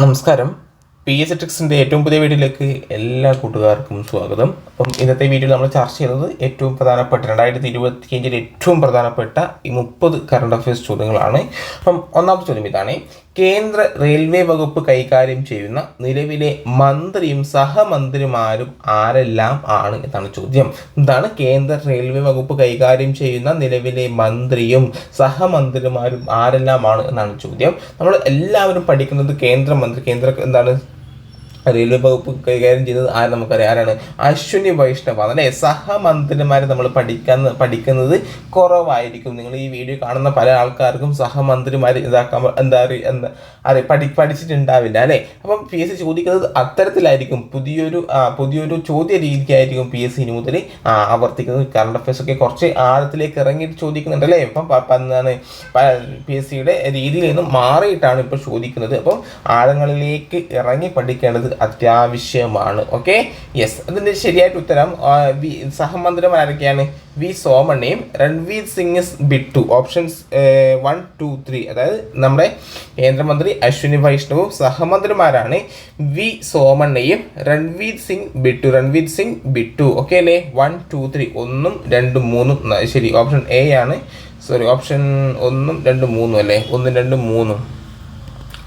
നമസ്കാരം. P S ടെക്സിന്റെ ഏറ്റവും പുതിയ വീഡിയോയിലേക്ക് എല്ലാ കൂട്ടുകാർക്കും സ്വാഗതം. അപ്പം ഇന്നത്തെ വീഡിയോയിൽ നമ്മൾ ചർച്ച ചെയ്യുന്നത് ഏറ്റവും പ്രധാനപ്പെട്ട രണ്ടായിരത്തി ഇരുപത്തി അഞ്ചിലെ ഏറ്റവും പ്രധാനപ്പെട്ട ഈ മുപ്പത് കറണ്ട് അഫയേഴ്സ് ചോദ്യങ്ങളാണ്. അപ്പം ഒന്നാമത്തെ ചോദ്യം ഇതാണ്. കേന്ദ്ര റെയിൽവേ വകുപ്പ് കൈകാര്യം ചെയ്യുന്ന നിലവിലെ മന്ത്രിയും സഹമന്ത്രിമാരും ആരെല്ലാം ആണ് എന്നാണ് ചോദ്യം. എന്താണ് കേന്ദ്ര റെയിൽവേ വകുപ്പ് കൈകാര്യം ചെയ്യുന്ന നിലവിലെ മന്ത്രിയും സഹമന്ത്രിമാരും ആരെല്ലാം ആണ് എന്നാണ് ചോദ്യം. നമ്മൾ എല്ലാവരും പഠിക്കുന്നത് കേന്ദ്രമന്ത്രി കേന്ദ്ര എന്താണ് റെയിൽവേ വകുപ്പ് കൈകാര്യം ചെയ്തത് ആര് നമുക്കറിയാം. ആരാണ്? അശ്വിനി വൈഷ്ണവ്. അല്ലെ സഹമന്ത്രിമാരെ നമ്മൾ പഠിക്കാൻ പഠിക്കുന്നത് കുറവായിരിക്കും. നിങ്ങൾ ഈ വീഡിയോ കാണുന്ന പല ആൾക്കാർക്കും സഹമന്ത്രിമാർ ഇതാക്കാൻ എന്താ അറിയ എന്താ അറിയ പഠി പഠിച്ചിട്ടുണ്ടാവില്ല അല്ലേ? അപ്പം പി എസ് സി ചോദിക്കുന്നത് അത്തരത്തിലായിരിക്കും. പുതിയൊരു പുതിയൊരു ചോദ്യ രീതിക്കായിരിക്കും പി എസ് സി മുതൽ ആവർത്തിക്കുന്നത്. കറണ്ട് അഫയേഴ്സ് ഒക്കെ കുറച്ച് ആഴത്തിലേക്ക് ഇറങ്ങിയിട്ട് ചോദിക്കുന്നുണ്ട് അല്ലേ? ഇപ്പം എന്താണ്? പി എസ് സിയുടെ രീതിയിൽ നിന്ന് മാറിയിട്ടാണ് ഇപ്പോൾ ചോദിക്കുന്നത്. അപ്പം ആഴങ്ങളിലേക്ക് ഇറങ്ങി പഠിക്കേണ്ടത് അത്യാവശ്യമാണ്. ഓക്കെ യെസ് അതിന്റെ ശരിയായിട്ട് ഉത്തരം വി സഹമന്ത്രിമാർ ആരൊക്കെയാണ്? V സോമണ്ണയും Ranveer Singh Bittu. Options one two three അതായത് നമ്മുടെ കേന്ദ്രമന്ത്രി അശ്വിനി വൈഷ്ണവും സഹമന്ത്രിമാരാണ് വി സോമണ്ണയും രൺവീർ സിംഗ് ബിട്ടു. രൺവീർ സിംഗ് ബിട്ടു. ഓക്കെ അല്ലേ? വൺ ടു ത്രീ ഒന്നും രണ്ടും മൂന്നും. ശരി. ഓപ്ഷൻ എ ആണ്. സോറി ഓപ്ഷൻ ഒന്നും രണ്ടും മൂന്നും അല്ലേ? ഒന്നും രണ്ടും മൂന്നും.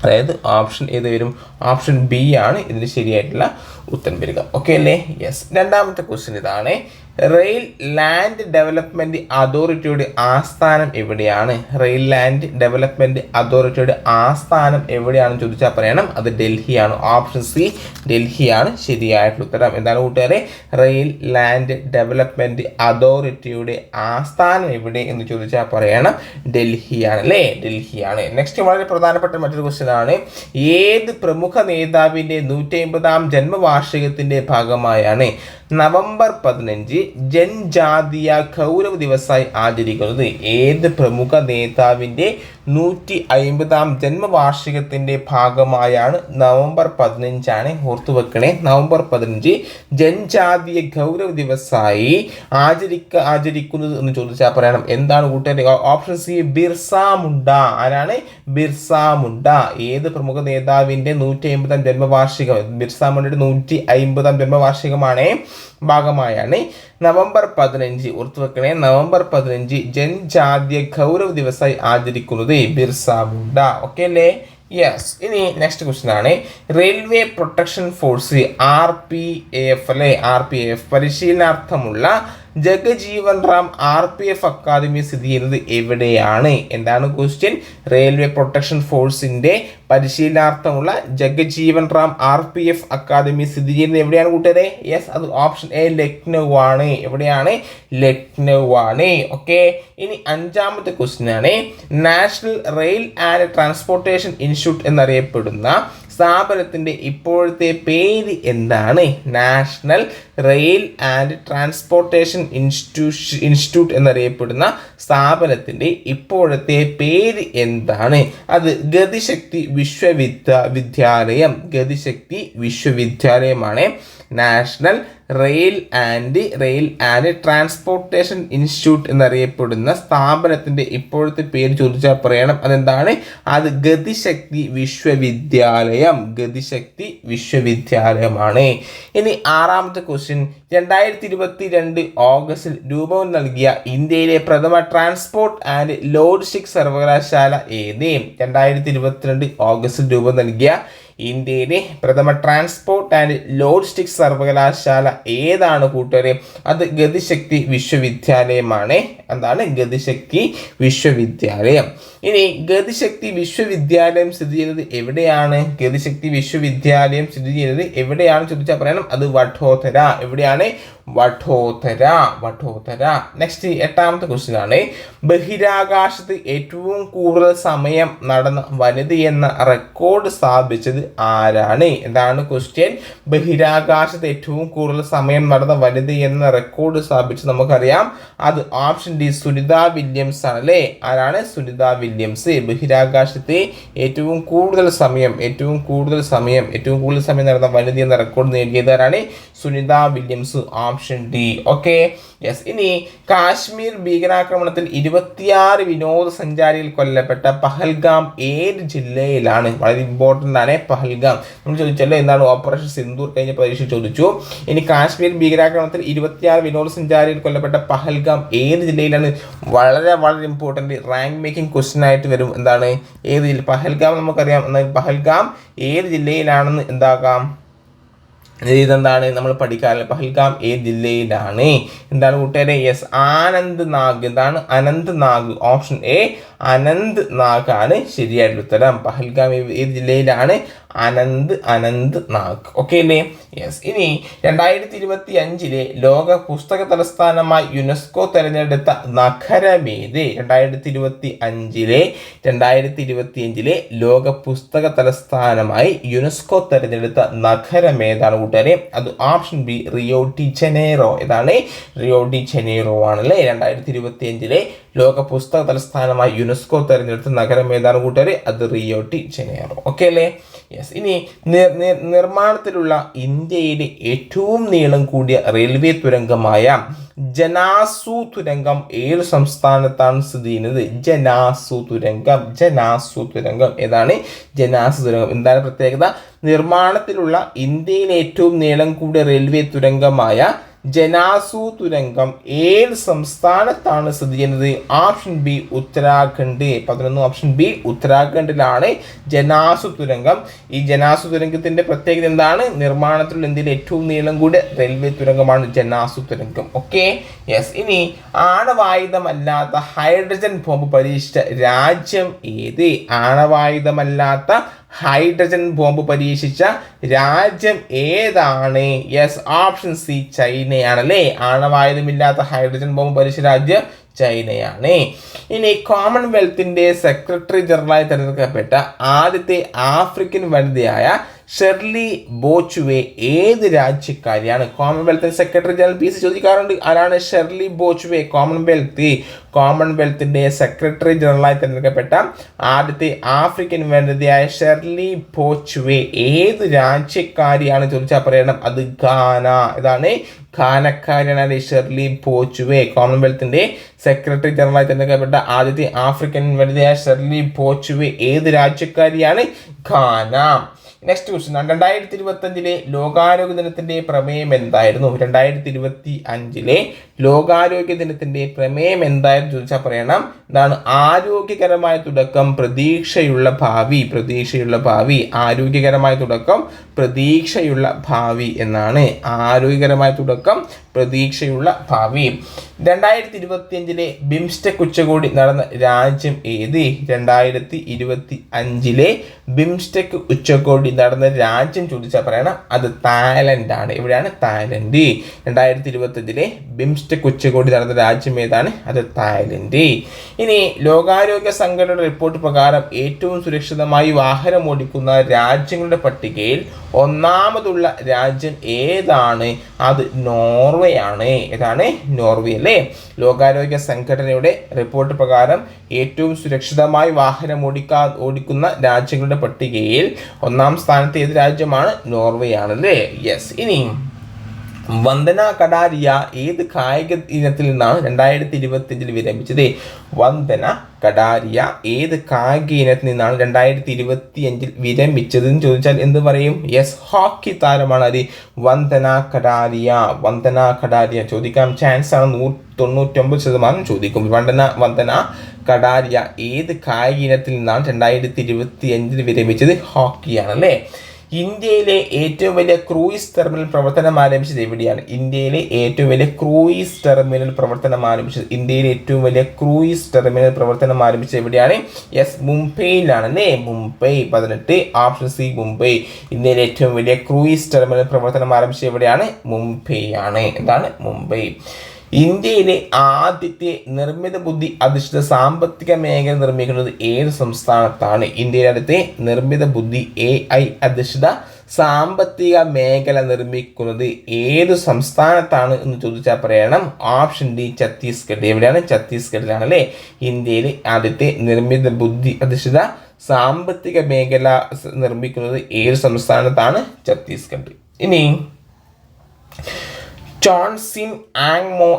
അതായത് ഓപ്ഷൻ ഏത് വരും? ഓപ്ഷൻ ബി ആണ്. ഇതിന് ശരിയായിട്ടുള്ള ഉത്തരം വരിക. ഓക്കെ അല്ലേ? യെസ് രണ്ടാമത്തെ ക്വസ്റ്റ്യൻ ഇതാണ്. റെയിൽ ലാൻഡ് ഡെവലപ്മെന്റ് അതോറിറ്റിയുടെ ആസ്ഥാനം എവിടെയാണ്? റെയിൽ ലാൻഡ് ഡെവലപ്മെന്റ് അതോറിറ്റിയുടെ ആസ്ഥാനം എവിടെയാണെന്ന് ചോദിച്ചാൽ പറയണം. അത് ഡൽഹിയാണ്. Option C ഡൽഹിയാണ്. ശരിയായിട്ടുള്ള ഉത്തരം എന്താണ് കൂട്ടുകാരെ? റെയിൽ ലാൻഡ് ഡെവലപ്മെന്റ് അതോറിറ്റിയുടെ ആസ്ഥാനം എവിടെ എന്ന് ചോദിച്ചാൽ പറയണം. ഡൽഹിയാണ് അല്ലേ? ഡൽഹിയാണ്. നെക്സ്റ്റ് വളരെ പ്രധാനപ്പെട്ട മറ്റൊരു ക്വസ്റ്റ്യൻ ആണ്. ഏത് പ്രമുഖ നേതാവിന്റെ നൂറ്റി അമ്പതാം ജന്മവാർഷികത്തിന്റെ ഭാഗമായാണ്? നവംബർ പതിനഞ്ച് ജൻജാതീയ കൗരവ ദിവസമായി ആചരിക്കുന്നത്. ഏത് പ്രമുഖ നേതാവിന്റെ നൂറ്റി അയിമ്പതാം ജന്മവാർഷികത്തിന്റെ ഭാഗമായാണ് നവംബർ പതിനഞ്ചാണ് ഓർത്തുവെക്കണേ. നവംബർ പതിനഞ്ച് ജൻജാതീയ ഗൗരവ ദിവസമായി ആചരിക്ക ആചരിക്കുന്നത് എന്ന് ചോദിച്ചാൽ പറയണം. എന്താണ് കൂട്ടുകാരെ? Option C Birsa Munda. ആരാണ്? ബിർസ മുണ്ട. ഏത് പ്രമുഖ നേതാവിന്റെ നൂറ്റി അമ്പതാം ജന്മവാർഷികം? ബിർസ മുണ്ടയുടെ നൂറ്റി അമ്പതാം ജന്മവാർഷികമാണ് ഭാഗമായാണ് നവംബർ പതിനഞ്ച്. ഓർത്തുവെക്കണേ. നവംബർ പതിനഞ്ച് ജൻജാതീയ ഗൗരവ ദിവസമായി ആചരിക്കുന്നത് ബിർസ മുണ്ട ഓക്കെ അല്ലേ? യെസ് ഇനി നെക്സ്റ്റ് ക്വസ്റ്റ്യൻ ആണ്. Railway protection force R P F അല്ലെ? R P F പരിശീലനാർത്ഥമുള്ള Jagjivan Ram R P F academy സ്ഥിതി ചെയ്യുന്നത് എവിടെയാണ്? എന്താണ് ക്വസ്റ്റ്യൻ റെയിൽവേ പ്രൊട്ടക്ഷൻ ഫോഴ്സിന്റെ പരിശീലനാർത്ഥമുള്ള Jagjivan Ram R P F academy സ്ഥിതി ചെയ്യുന്നത് എവിടെയാണ് കൂട്ടുകാരെ? യെസ് അത് ഓപ്ഷൻ എ ലക്നൗ ആണ്. എവിടെയാണ്? ലക്നൗ ആണ്. ഓക്കെ ഇനി അഞ്ചാമത്തെ ക്വസ്റ്റ്യൻ ആണ്. National rail and transportation institute എന്നറിയപ്പെടുന്ന സ്ഥാപനത്തിന്റെ ഇപ്പോഴത്തെ പേര് എന്താണ്? National rail and transportation institution institute എന്നറിയപ്പെടുന്ന സ്ഥാപനത്തിന്റെ ഇപ്പോഴത്തെ പേര് എന്താണ്? അത് Gati Shakti Vishwavidya Vidyalaya. Gati Shakti വിശ്വവിദ്യാലയമാണ് national rail and rail and transportation institute എന്നറിയപ്പെടുന്ന സ്ഥാപനത്തിന്റെ ഇപ്പോഴത്തെ പേര് ചോദിച്ചാൽ പറയണം. അതെന്താണ്? അത് ഗതിശക്തി വിശ്വവിദ്യാലയം. ഗതിശക്തി വിശ്വവിദ്യാലയമാണ്. ഇനി ആറാമത്തെ ക്വസ്റ്റ്യൻ രണ്ടായിരത്തി ഇരുപത്തി രണ്ട് ഓഗസ്റ്റിൽ രൂപം നൽകിയ ഇന്ത്യയിലെ പ്രഥമ ട്രാൻസ്പോർട്ട് ആൻഡ് ലോജിസ്റ്റിക് സർവകലാശാല ഏത്? രണ്ടായിരത്തി ഇരുപത്തിരണ്ട് ഓഗസ്റ്റിൽ രൂപം നൽകിയ ഇന്ത്യയിലെ പ്രഥമ ട്രാൻസ്പോർട്ട് ആൻഡ് ലോജിസ്റ്റിക്സ് സർവകലാശാല ഏതാണ് കൂട്ടുകാരെ? അത് ഗതിശക്തി വിശ്വവിദ്യാലയമാണ്. എന്താണ് ഗതിശക്തി വിശ്വവിദ്യാലയം. ഇനി ഗതിശക്തി വിശ്വവിദ്യാലയം സ്ഥിതി ചെയ്യുന്നത് എവിടെയാണ്? ഗതിശക്തി വിശ്വവിദ്യാലയം സ്ഥിതി ചെയ്യുന്നത് എവിടെയാണ് ചോദിച്ചാൽ പറയണം അത് വഠോധര എവിടെയാണ്? വഠോദര വഠോദര നെക്സ്റ്റ് എട്ടാമത്തെ ക്വസ്റ്റ്യൻ ആണ്. ബഹിരാകാശത്ത് ഏറ്റവും കൂടുതൽ സമയം നടന്ന വനിത എന്ന റെക്കോർഡ് സ്ഥാപിച്ചത് ആരാണ്? എന്താണ് ക്വസ്റ്റ്യൻ ബഹിരാകാശത്ത് ഏറ്റവും കൂടുതൽ സമയം നടന്ന വനിത എന്ന റെക്കോർഡ് സ്ഥാപിച്ചത് നമുക്കറിയാം. അത് ഓപ്ഷൻ ഡി സുനിത വില്യംസ് ആണ് അല്ലേ? ആരാണ്? സുനിത വില്യംസ് ബഹിരാകാശത്തെ ഏറ്റവും കൂടുതൽ സമയം ഏറ്റവും കൂടുതൽ സമയം ഏറ്റവും കൂടുതൽ സമയം നടന്ന വനിത എന്ന റെക്കോർഡ് നേടിയത് ആരാണ്? Sunita Williams D. Okay? Yes ഇനി കാശ്മീർ ഭീകരാക്രമണത്തിൽ ഇരുപത്തിയാറ് വിനോദസഞ്ചാരികൾ കൊല്ലപ്പെട്ട പഹൽഗാം ഏത് ജില്ലയിലാണ്? വളരെ ഇമ്പോർട്ടന്റ് ആണ് പഹൽഗാം. നമ്മൾ ചോദിച്ചല്ലോ എന്താണ് ഓപ്പറേഷൻ സിന്ദൂർ കഴിഞ്ഞ പരീക്ഷ ചോദിച്ചു. ഇനി കാശ്മീർ ഭീകരാക്രമണത്തിൽ ഇരുപത്തിയാറ് വിനോദസഞ്ചാരികൾ കൊല്ലപ്പെട്ട പഹൽഗാം ഏത് ജില്ലയിലാണ്? വളരെ വളരെ ഇമ്പോർട്ടന്റ് റാങ്ക് മേക്കിംഗ് ക്വസ്റ്റ്യൻ ആയിട്ട് വരും. എന്താണ്? ഏത് ജില്ല പഹൽഗാം നമുക്കറിയാം. എന്നാൽ പഹൽഗാം ഏത് ജില്ലയിലാണെന്ന് എന്താകാം? ഇതെന്താണ് നമ്മൾ പഠിക്കാറില്ല. പഹൽഗാം ഏ ജില്ലയിലാണ്. എന്താണ് കൂട്ടുകാരെ? യെസ് ആനന്ദ് നാഗ്. എന്താണ്? അനന്ത് നാഗ്. ഓപ്ഷൻ എ അനന്ത് നാഗ് ആണ് ശരിയായിട്ടുള്ള ഉത്തരം. പഹൽഗാം ഏത് ജില്ലയിലാണ്? അനന്ത് അനന്ത് നാഗ്. ഓക്കെ അല്ലേ? യെസ് ഇനി രണ്ടായിരത്തി ഇരുപത്തി അഞ്ചിലെ ലോക പുസ്തക തലസ്ഥാനമായി യുനെസ്കോ തിരഞ്ഞെടുത്ത നഗരമേത്? രണ്ടായിരത്തി ഇരുപത്തി അഞ്ചിലെ രണ്ടായിരത്തി ഇരുപത്തി അഞ്ചിലെ ലോക പുസ്തക തലസ്ഥാനമായി യുനെസ്കോ തിരഞ്ഞെടുത്ത നഗരമേതാണ് കൂട്ടുകാരെ അത് option B Rio de Janeiro ഇതാണ് റിയോ ഡി ചെനേറോ ആണല്ലേ? രണ്ടായിരത്തി ഇരുപത്തി അഞ്ചിലെ ലോക പുസ്തക തലസ്ഥാനമായി യുനെസ്കോ തെരഞ്ഞെടുത്ത നഗരം ഏതാണ് കൂട്ടുകാരെ അത് റിയോ ഡി ചെനേറോ ഓക്കെ അല്ലേ? യെസ് ഇനി നിർമ്മാണത്തിലുള്ള ഇന്ത്യയിലെ ഏറ്റവും നീളം കൂടിയ റെയിൽവേ തുരങ്കമായ ജനാസു തുരങ്കം ഏത് സംസ്ഥാനത്താണ് സ്ഥിതി ചെയ്യുന്നത്? ജനാസു തുരങ്കം ജനാസു തുരങ്കം. ഏതാണ്? ജനാസു തുരങ്കം. എന്താണ് പ്രത്യേകത? നിർമ്മാണത്തിലുള്ള ഇന്ത്യയിലെ ഏറ്റവും നീളം കൂടിയ റെയിൽവേ തുരങ്കമായ ജനാസു തുരങ്കം ഏത് സംസ്ഥാനത്താണ് സ്ഥിതി ചെയ്യുന്നത്? Option B Uttarakhand. പതിനൊന്ന് ഓപ്ഷൻ ബി ഉത്തരാഖണ്ഡിലാണ് ജനാസു തുരങ്കം ഈ ജനാസു തുരങ്കത്തിന്റെ പ്രത്യേകത എന്താണ്? നിർമ്മാണത്തിലുള്ള ഇന്ത്യയിലെ ഏറ്റവും നീളം കൂടിയ റെയിൽവേ തുരങ്കമാണ് ജനാസു തുരങ്കം ഓക്കെ യെസ് ഇനി ആണവായുധമല്ലാത്ത ഹൈഡ്രജൻ ബോംബ് പരീക്ഷിച്ച രാജ്യം ഏത്? ആണവായുധമല്ലാത്ത ഹൈഡ്രജൻ ബോംബ് പരീക്ഷിച്ച രാജ്യം ഏതാണ്? യെസ് ഓപ്ഷൻ സി ചൈനയാണ് അല്ലേ? ആണവായുധമില്ലാത്ത ഹൈഡ്രജൻ ബോംബ് പരീക്ഷിച്ച രാജ്യം ചൈനയാണ്. ഇനി കോമൺവെൽത്തിന്റെ സെക്രട്ടറി ജനറലായി തിരഞ്ഞെടുക്കപ്പെട്ട ആദ്യത്തെ ആഫ്രിക്കൻ വനിതയായ ഷെർലി ബോച്ചുവെ ഏത് രാജ്യക്കാരിയാണ്? Commonwealth secretary general P C ചോദിക്കാറുണ്ട്. ആരാണ് ഷെർലി ബോച്ചുവെ? കോമൺവെൽത്ത് കോമൺവെൽത്തിന്റെ സെക്രട്ടറി ജനറലായി തിരഞ്ഞെടുക്കപ്പെട്ട ആദ്യത്തെ ആഫ്രിക്കൻ വനിതയായ ഷെർലി ബോച്ചുവെ ഏത് രാജ്യക്കാരിയാണ് ചോദിച്ചാൽ പറയണം? അത് ഖാന. ഇതാണ് ഖാനക്കാരിയാണ് ഷെർലി ബോച്ചുവെ. കോമൺവെൽത്തിന്റെ സെക്രട്ടറി ജനറലായി തിരഞ്ഞെടുക്കപ്പെട്ട ആദ്യത്തെ ആഫ്രിക്കൻ വനിതയായ ഷെർലി ബോച്ചുവെ ഏത് രാജ്യക്കാരിയാണ്? ഖാന. നെക്സ്റ്റ് ക്വസ്റ്റ്യൻ രണ്ടായിരത്തി ഇരുപത്തി അഞ്ചിലെ ലോകാരോഗ്യ ദിനത്തിന്റെ പ്രമേയം എന്തായിരുന്നു? രണ്ടായിരത്തി ഇരുപത്തി അഞ്ചിലെ ലോകാരോഗ്യ ദിനത്തിന്റെ പ്രമേയം എന്തായിരുന്നു ചോദിച്ചാൽ പറയണം. എന്താണ് ആരോഗ്യകരമായ തുടക്കം പ്രതീക്ഷയുള്ള ഭാവി പ്രതീക്ഷയുള്ള ഭാവി ആരോഗ്യകരമായ തുടക്കം പ്രതീക്ഷയുള്ള ഭാവി എന്നാണ്. ആരോഗ്യകരമായ തുടക്കം പ്രതീക്ഷയുള്ള ഭാവി. രണ്ടായിരത്തി ഇരുപത്തി അഞ്ചിലെ ബിംസ്റ്റെക് ഉച്ചകോടി നടന്ന രാജ്യം ഏത്? രണ്ടായിരത്തി ഇരുപത്തി അഞ്ചിലെ ബിംസ്റ്റെക് ഉച്ചകോടി നടന്ന രാജ്യം ചോദിച്ചാൽ പറയണം അത് തായ്ലൻഡ് ആണ്. ഇവിടെയാണ് തായ്ലൻഡ്. രണ്ടായിരത്തി ഇരുപത്തഞ്ചിലെ ബിംസ്റ്റെക് ഉച്ചകോടി നടന്ന രാജ്യം ഏതാണ്? അത് തായ്ലൻഡ്. ഇനി ലോകാരോഗ്യ സംഘടനയുടെ റിപ്പോർട്ട് പ്രകാരം ഏറ്റവും സുരക്ഷിതമായി വാഹനം ഓടിക്കുന്ന രാജ്യങ്ങളുടെ പട്ടികയിൽ ഒന്നാമതുള്ള രാജ്യം ഏതാണ്? അത് നോർവേ ആണ്. ഏതാണ്? നോർവേ അല്ലേ? ലോകാരോഗ്യ സംഘടനയുടെ റിപ്പോർട്ട് പ്രകാരം ഏറ്റവും സുരക്ഷിതമായി വാഹനം ഓടിക്കാ ഓടിക്കുന്ന രാജ്യങ്ങളുടെ പട്ടികയിൽ ഒന്നാം സ്ഥാനത്ത് ഏത് രാജ്യമാണ്? നോർവേ ആണല്ലേ യെസ് ഇനി വന്ദന കടാരിയ ഏത് കായിക ഇനത്തിൽ നിന്നാണ് രണ്ടായിരത്തി ഇരുപത്തിയഞ്ചിൽ വിരമിച്ചത്? വന്ദന കടാരിയ ഏത് കായിക ഇനത്തിൽ നിന്നാണ് രണ്ടായിരത്തി ഇരുപത്തിയഞ്ചിൽ വിരമിച്ചതെന്ന് ചോദിച്ചാൽ എന്ത് പറയും? യെസ് ഹോക്കി താരമാണ് അത്. വന്ദന കടാരിയ വന്ദന കടാരിയ ചോദിക്കാൻ ചാൻസ് ആണ് നൂ തൊണ്ണൂറ്റൊമ്പത് ശതമാനം ചോദിക്കും. വന്ദന വന്ദന കടാരിയ ഏത് കായിക ഇനത്തിൽ നിന്നാണ് രണ്ടായിരത്തി ഇരുപത്തിയഞ്ചിൽ വിരമിച്ചത്? ഹോക്കിയാണ് അല്ലേ ഇന്ത്യയിലെ ഏറ്റവും വലിയ ക്രൂയിസ് ടെർമിനൽ പ്രവർത്തനം ആരംഭിച്ചത് എവിടെയാണ്? ഇന്ത്യയിലെ ഏറ്റവും വലിയ ക്രൂയിസ് ടെർമിനൽ പ്രവർത്തനം ആരംഭിച്ചത്. ഇന്ത്യയിലെ ഏറ്റവും വലിയ ക്രൂയിസ് ടെർമിനൽ പ്രവർത്തനം ആരംഭിച്ചത് എവിടെയാണ്? യെസ് മുംബൈയിലാണ് അല്ലേ മുംബൈ പതിനെട്ട് ഓപ്ഷൻ സി മുംബൈ. ഇന്ത്യയിലെ ഏറ്റവും വലിയ ക്രൂയിസ് ടെർമിനൽ പ്രവർത്തനം ആരംഭിച്ചത് എവിടെയാണ്? മുംബൈ ആണ് എന്താണ്? മുംബൈ. ഇന്ത്യയിലെ ആദ്യത്തെ നിർമ്മിത ബുദ്ധി അധിഷ്ഠിത സാമ്പത്തിക മേഖല നിർമ്മിക്കുന്നത് ഏത് സംസ്ഥാനത്താണ്? ഇന്ത്യയിലെ അടുത്തെ നിർമ്മിത ബുദ്ധി എ ഐ അധിഷ്ഠിത സാമ്പത്തിക മേഖല നിർമ്മിക്കുന്നത് ഏത് സംസ്ഥാനത്താണ് എന്ന് ചോദിച്ചാൽ പറയണം. Option D Chhattisgarh. എവിടെയാണ്? ഛത്തീസ്ഗഡിലാണ് അല്ലേ ഇന്ത്യയിലെ ആദ്യത്തെ നിർമ്മിത ബുദ്ധി അധിഷ്ഠിത സാമ്പത്തിക മേഖല നിർമ്മിക്കുന്നത് ഏത് സംസ്ഥാനത്താണ്? ഛത്തീസ്ഗഡ്. ഇനി ചോൺസിൻ ആങ്മോ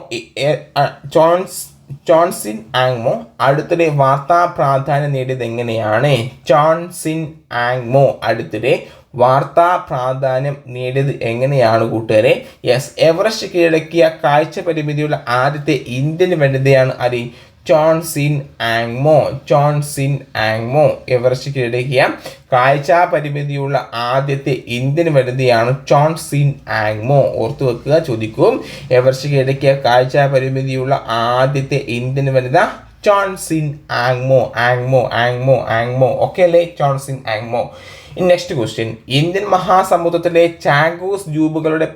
ചോൺസ് ചോൺസിൻ ആങ്മോ അടുത്തിടെ വാർത്താ പ്രാധാന്യം നേടിയത് എങ്ങനെയാണ്? ചോൺസിൻ ആങ്മോ അടുത്തിടെ വാർത്താ പ്രാധാന്യം നേടിയത് എങ്ങനെയാണ് കൂട്ടുകാരെ? യെസ് എവറസ്റ്റ് കീഴടക്കിയ കാഴ്ച പരിമിതിയുള്ള ആദ്യത്തെ ഇന്ത്യൻ വനിതയാണ് അരി ചോൺസിൻ ആങ്മോ ചോൺസിൻ ആങ്മോ എവറസ്റ്റ് കീഴടക്കിയ കാഴ്ചാ പരിമിതിയുള്ള ആദ്യത്തെ ഇന്ത്യൻ വനിതയാണ് ചോൺസിൻ ആങ്മോ ഓർത്തു വെക്കുക ചോദിക്കും. എവറസ്റ്റ് കീഴടക്കിയ കാഴ്ചാ പരിമിതിയുള്ള ആദ്യത്തെ ഇന്ത്യൻ വനിത ചോൺസിൻ ആങ്മോ ആങ്മോ ആങ്മോ ആങ്മോ ഓക്കെ അല്ലേ? ചോൺസിൻ ആങ്മോ നെക്സ്റ്റ് ക്വസ്റ്റ്യൻ ഇന്ത്യൻ മഹാസമുദ്രത്തിലെ ചാഗോസ് ദ്വീപുകളുടെ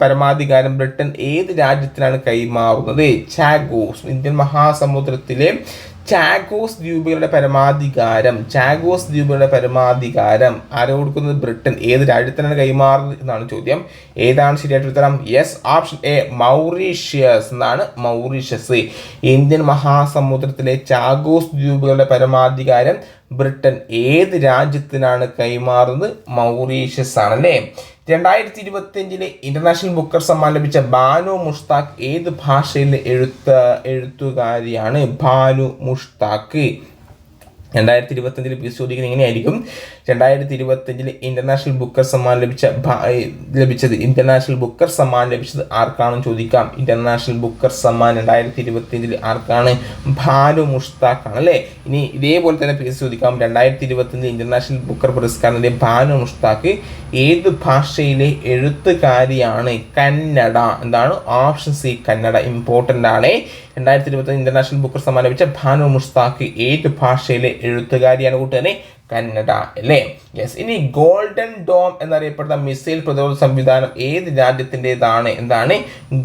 പരമാധികാരം ബ്രിട്ടൻ ഏത് രാജ്യത്തിനാണ് കൈമാറുന്നത്? ചാഗോസ് ഇന്ത്യൻ മഹാസമുദ്രത്തിലെ ചാഗോസ് ദ്വീപുകളുടെ പരമാധികാരം ചാഗോസ് ദ്വീപുകളുടെ പരമാധികാരം. ആരെ കൊടുക്കുന്നത്? ബ്രിട്ടൻ. ഏത് രാജ്യത്തിനാണ് കൈമാറുന്നത് എന്നാണ് ചോദ്യം. ഏതാണ് ശരിയായിട്ട് ഉത്തരം? യെസ് ഓപ്ഷൻ എ മൗറീഷ്യസ് എന്നാണ് മൗറീഷ്യസ്. ഇന്ത്യൻ മഹാസമുദ്രത്തിലെ ചാഗോസ് ദ്വീപുകളുടെ പരമാധികാരം ബ്രിട്ടൻ. ഏത് രാജ്യത്തിനാണ് കൈമാറുന്നത്? മൗറീഷ്യസ് ആണല്ലേ? രണ്ടായിരത്തി ഇരുപത്തി അഞ്ചിലെ ഇന്റർനാഷണൽ ബുക്കർ സമ്മാൻ ലഭിച്ച ബാനു മുഷ്താഖ് ഏത് ഭാഷയിലെ എഴുത്ത എഴുത്തുകാരിയാണ് ബാനു മുഷ്താഖ്? രണ്ടായിരത്തി ഇരുപത്തഞ്ചിൽ പി ചോദിക്കുന്നത് എങ്ങനെയായിരിക്കും രണ്ടായിരത്തി ഇരുപത്തഞ്ചിൽ ഇന്റർനാഷണൽ ബുക്കർ സമ്മാൻ ലഭിച്ച ലഭിച്ചത് ഇന്റർനാഷണൽ ബുക്കർ സമ്മാൻ ലഭിച്ചത് ആർക്കാണെന്ന് ചോദിക്കാം. ഇന്റർനാഷണൽ ബുക്കർ സമ്മാൻ രണ്ടായിരത്തി ഇരുപത്തഞ്ചിൽ ആർക്കാണ്? ഭാനു മുഷ്താഖാണ് അല്ലേ? ഇനി ഇതേപോലെ തന്നെ പേര് ചോദിക്കാം. രണ്ടായിരത്തി ഇരുപത്തഞ്ചിൽ ഇന്റർനാഷണൽ ബുക്കർ പുരസ്കാരത്തിന്റെ ഭാനു മുഷ്താഖ് ഏത് ഭാഷയിലെ എഴുത്തുകാരിയാണ് കന്നഡ? എന്താണ്? Option C Kannada. ഇമ്പോർട്ടന്റ് ആണ്. രണ്ടായിരത്തി ഇരുപത്തി ഇന്റർനാഷണൽ ബുക്കർ സമ്മാനം ലഭിച്ച ഭാനു മുഷ്താഖ് ഏത് ഭാഷയിലെ എഴുത്തുകാരിയാണ് കൂട്ടുകാരെ? കന്നഡ അല്ലേ? യെസ് ഇനി ഗോൾഡൻ ഡോം എന്നറിയപ്പെടുന്ന മിസൈൽ പ്രതിരോധ സംവിധാനം ഏത് രാജ്യത്തിന്റെതാണ്? എന്താണ്?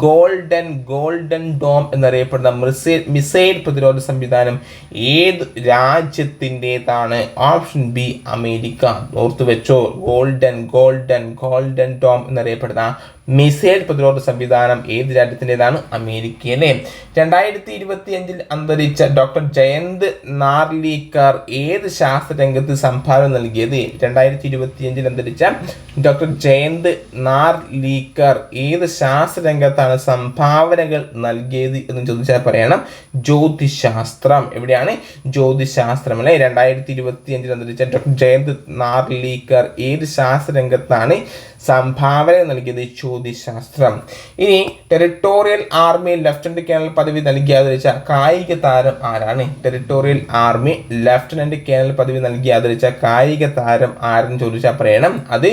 ഗോൾഡൻ ഗോൾഡൻ ഡോം എന്നറിയപ്പെടുന്ന മിസൈൽ മിസൈൽ പ്രതിരോധ സംവിധാനം ഏത് രാജ്യത്തിന്റെതാണ്? Option B America. ഓർത്തു വെച്ചോ ഗോൾഡൻ ഗോൾഡൻ ഗോൾഡൻ ഡോം എന്നറിയപ്പെടുന്ന മിസൈൽ പ്രതിരോധ സംവിധാനം ഏത് രാജ്യത്തിന്റെതാണ്? അമേരിക്കയിലെ രണ്ടായിരത്തി ഇരുപത്തി അഞ്ചിൽ അന്തരിച്ച ഡോക്ടർ ജയന്ത് നാർലിക്കർ ഏത് ശാസ്ത്രരംഗത്ത് സംഭാവന നൽകിയത്? രണ്ടായിരത്തി ഇരുപത്തി അഞ്ചിൽ അന്തരിച്ച ഡോക്ടർ ജയന്ത് നാർ ലീക്കർ ഏത് ശാസ്ത്രരംഗത്താണ് സംഭാവനകൾ നൽകിയത് എന്ന് ചോദിച്ചാൽ പറയണം. ജ്യോതിശാസ്ത്രം. എവിടെയാണ് ജ്യോതിശാസ്ത്രം അല്ലെ? രണ്ടായിരത്തി ഇരുപത്തി അഞ്ചിൽ അന്തരിച്ച ഡോക്ടർ ജയന്ത് നാർ ലീക്കർ ഏത് ശാസ്ത്രരംഗത്താണ് സംഭാവന നൽകിയത് ജ്യോതിശാസ്ത്രം. ഇനി ടെറിട്ടോറിയൽ ആർമി ലഫ്റ്റനന്റ് കേണൽ പദവി നൽകിയാതെ ആദരിച്ച കായിക താരം ആരാണ്? ടെറിട്ടോറിയൽ ആർമി ലഫ്റ്റനന്റ് കേണൽ പദവി നൽകിയാതെ ആദരിച്ച കായിക താരം ആരെന്ന് ചോദിച്ചാൽ പറയണം. അത്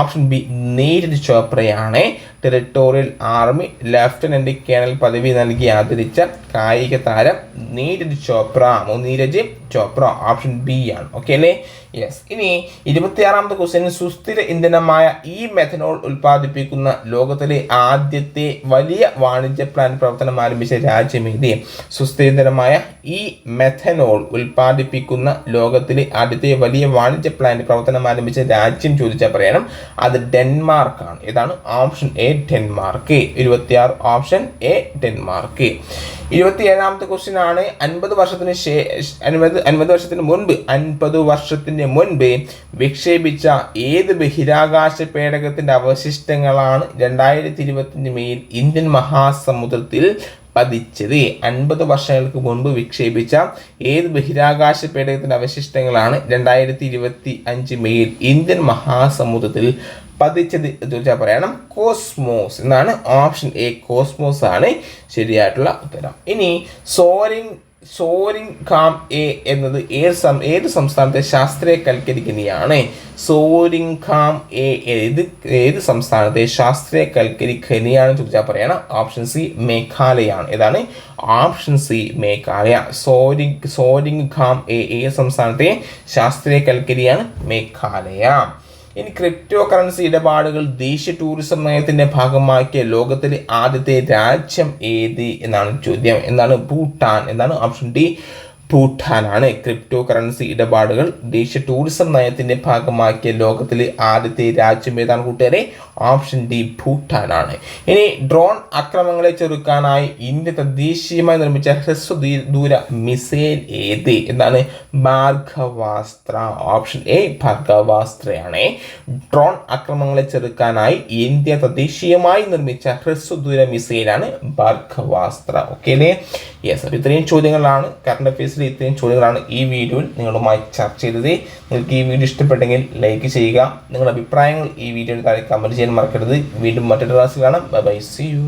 ഓപ്ഷൻ ബി നീരജ് ചോപ്രയാണ്. ടെറിട്ടോറിയൽ ആർമി ലഫ്റ്റനന്റ് കേണൽ പദവി നൽകി ആദരിച്ച കായിക താരം നീരജ് ചോപ്ര. നീരജ് ചോപ്ര ഓപ്ഷൻ ബി ആണ്. ഓക്കെ അല്ലേ? യെസ് ഇനി ഇരുപത്തിയാറാമത്തെ ക്വസ്റ്റ്യൻ സുസ്ഥിര ഇന്ധനമായ ഈ മെഥനോൾ ഉൽപ്പാദിപ്പിക്കുന്ന ലോകത്തിലെ ആദ്യത്തെ വലിയ വാണിജ്യ പ്ലാന്റ് പ്രവർത്തനം ആരംഭിച്ച രാജ്യം ഏത് സുസ്ഥിര ഈ മെഥനോൾ ഉൽപ്പാദിപ്പിക്കുന്ന ലോകത്തിലെ ആദ്യത്തെ വലിയ വാണിജ്യ പ്ലാന്റ് പ്രവർത്തനം ആരംഭിച്ച രാജ്യം ചോദിച്ചാൽ പറയണം. അത് ഡെൻമാർക്കാണ് ഇതാണ് ഓപ്ഷൻ എ ഡെൻമാർക്ക്. ഇരുപത്തിയാറ് ഓപ്ഷൻ എ ഡെൻമാർക്ക്. ഇരുപത്തിയേഴാമത്തെ ക്വസ്റ്റ്യൻ ആണ്. അൻപത് വർഷത്തിന് ശേ അൻപത് അൻപത് വർഷത്തിന് മുൻപ് അൻപത് വർഷത്തിന് മുൻപ് വിക്ഷേപിച്ച ഏത് ബഹിരാകാശ പേടകത്തിന്റെ അവശിഷ്ടങ്ങളാണ് രണ്ടായിരത്തി ഇരുപത്തിയഞ്ച് മെയിൽ ഇന്ത്യൻ മഹാസമുദ്രത്തിൽ പതിച്ചത്. അൻപത് വർഷങ്ങൾക്ക് മുൻപ് വിക്ഷേപിച്ച ഏത് ബഹിരാകാശ പേടകത്തിന്റെ അവശിഷ്ടങ്ങളാണ് രണ്ടായിരത്തി ഇരുപത്തി അഞ്ച് മെയിൽ ഇന്ത്യൻ മഹാസമുദ്രത്തിൽ പതിച്ചത് ചോദിച്ചാൽ പറയണം കോസ്മോസ് എന്നാണ് ഓപ്ഷൻ എ. കോസ്മോസ് ആണ് ശരിയായിട്ടുള്ള ഉത്തരം. ഇനി സോറിംഗ് സോറിംഗ് കാം എ എന്നത് ഏത് സം ഏത് സംസ്ഥാനത്തെ ശാസ്ത്രീയ കൽക്കരിഖനിയാണ് സോറിംഗ് കാം എ ഏത് ഏത് സംസ്ഥാനത്തെ ശാസ്ത്രീയ കൽക്കരി ഖനിയാണെന്ന് ചോദിച്ചാൽ പറയണം. ഓപ്ഷൻ സി മേഘാലയാണ്. ഏതാണ് ഓപ്ഷൻ സി മേഘാലയ. സോറിങ് സോറിംഗ് ഖാം എ ഏത് സംസ്ഥാനത്തെ ശാസ്ത്രീയ കൽക്കരിയാണ് മേഘാലയ. ഇനി ക്രിപ്റ്റോ കറൻസി ഇടപാടുകൾ ദേശീയ ടൂറിസം നയത്തിന്റെ ഭാഗമാക്കിയ ലോകത്തിലെ ആദ്യത്തെ രാജ്യം ഏത് എന്നാണ് ചോദ്യം. എന്താണ് ഭൂട്ടാൻ? എന്താണ് ഓപ്ഷൻ ഡി ഭൂട്ടാനാണ്. ക്രിപ്റ്റോ കറൻസി ഇടപാടുകൾ ദേശീയ ടൂറിസം നയത്തിന്റെ ഭാഗമാക്കിയ ലോകത്തിലെ ആദ്യത്തെ രാജ്യം ഏതാണ് കൂട്ടുകാരെ? ഓപ്ഷൻ ഡി ഭൂട്ടാനാണ്. ഇനി ഡ്രോൺ ആക്രമണങ്ങളെ ചെറുക്കാനായി ഇന്ത്യ തദ്ദേശീയമായി നിർമ്മിച്ച ഹ്രസ്വ ദൂര മിസൈൽ ഏത് എന്താണ് ഭാർഗവാസ്ത്ര. ഓപ്ഷൻ എ ഭാർഗവാസ്ത്രയാണ്. ഡ്രോൺ ആക്രമണങ്ങളെ ചെറുക്കാനായി ഇന്ത്യ തദ്ദേശീയമായി നിർമ്മിച്ച ഹ്രസ്വദൂര മിസൈലാണ് ഭാർഗവാസ്ത്ര. ഓക്കെ യെസ് അപ്പോൾ ഇത്രയും ചോദ്യങ്ങളാണ് കറണ്ട് അഫയേഴ്സിൽ ഇത്രയും ചോദ്യങ്ങളാണ് ഈ വീഡിയോയിൽ നിങ്ങളുമായി ചർച്ച ചെയ്തത്. നിങ്ങൾക്ക് ഈ വീഡിയോ ഇഷ്ടപ്പെട്ടെങ്കിൽ ലൈക്ക് ചെയ്യുക. നിങ്ങളുടെ അഭിപ്രായങ്ങൾ ഈ വീഡിയോയിൽ താഴെ കമന്റ് ചെയ്യാൻ മറക്കരുത്. വീണ്ടും മറ്റൊരു ക്ലാസ്സിൽ കാണാം. By C U